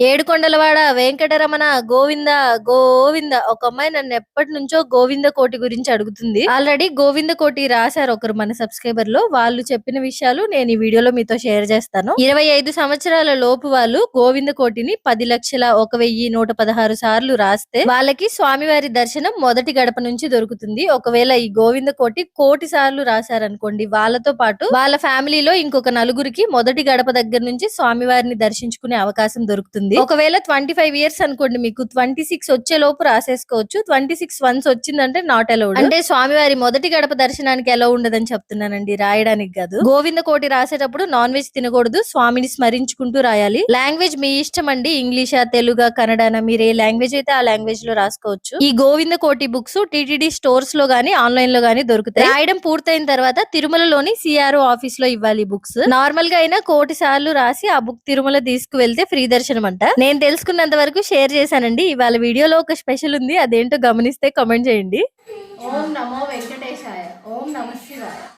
ఏడుకొండలవాడ వెంకటరమణ గోవింద గోవింద. ఒక అమ్మాయి నన్ను ఎప్పటి నుంచో గోవింద కోటి గురించి అడుగుతుంది. ఆల్రెడీ గోవింద కోటి రాశారు ఒకరు మన సబ్స్క్రైబర్లో వాళ్ళు చెప్పిన విషయాలు నేను ఈ వీడియోలో మీతో షేర్ చేస్తాను. ఇరవై ఐదు సంవత్సరాల లోపు వాళ్ళు గోవింద కోటిని పది లక్షల ఒక వెయ్యి నూట పదహారు సార్లు రాస్తే వాళ్ళకి స్వామివారి దర్శనం మొదటి గడప నుంచి దొరుకుతుంది. ఒకవేళ ఈ గోవింద కోటి కోటి సార్లు రాశారనుకోండి వాళ్ళతో పాటు వాళ్ళ ఫ్యామిలీలో ఇంకొక నలుగురికి మొదటి గడప దగ్గర నుంచి స్వామివారిని దర్శించుకునే అవకాశం దొరుకుతుంది. ఒకవేళ ట్వంటీ ఫైవ్ ఇయర్స్ అనుకోండి మీకు ట్వంటీ సిక్స్ వచ్చే లోపు రాసేసుకోవచ్చు. ట్వంటీ సిక్స్ వన్స్ వచ్చిందంటే నాట్ అలౌడ్ అంటే స్వామివారి మొదటి గడప దర్శనానికి ఎలా ఉండదని చెప్తున్నానండి రాయడానికి కాదు. గోవింద కోటి రాసేటప్పుడు నాన్ వెజ్ తినకూడదు స్వామిని స్మరించుకుంటూ రాయాలి. లాంగ్వేజ్ మీ ఇష్టం అండి ఇంగ్లీషా తెలుగా కన్నడనా మీరు ఏ లాంగ్వేజ్ అయితే ఆ లాంగ్వేజ్లో రాసుకోవచ్చు. ఈ గోవింద కోటి బుక్స్ టిటిడి స్టోర్స్లో గానీ ఆన్లైన్లో గానీ దొరుకుతాయి. రాయడం పూర్తయిన తర్వాత తిరుమలలోని సిఆర్ఓ ఆఫీస్లో ఇవ్వాలి బుక్స్ నార్మల్గా అయినా కోటి సార్లు రాసి ఆ బుక్ తిరుమల తీసుకువెళ్తే ఫ్రీ దర్శనం అంట నేను తెలుసుకున్నంత వరకు షేర్ చేశానండి. ఇవాళ వీడియోలో ఒక స్పెషల్ ఉంది. అదేంటో గమనిస్తే కామెంట్ చేయండి. ఓం నమో వెంకటేశాయ. ఓం నమ శివాయ.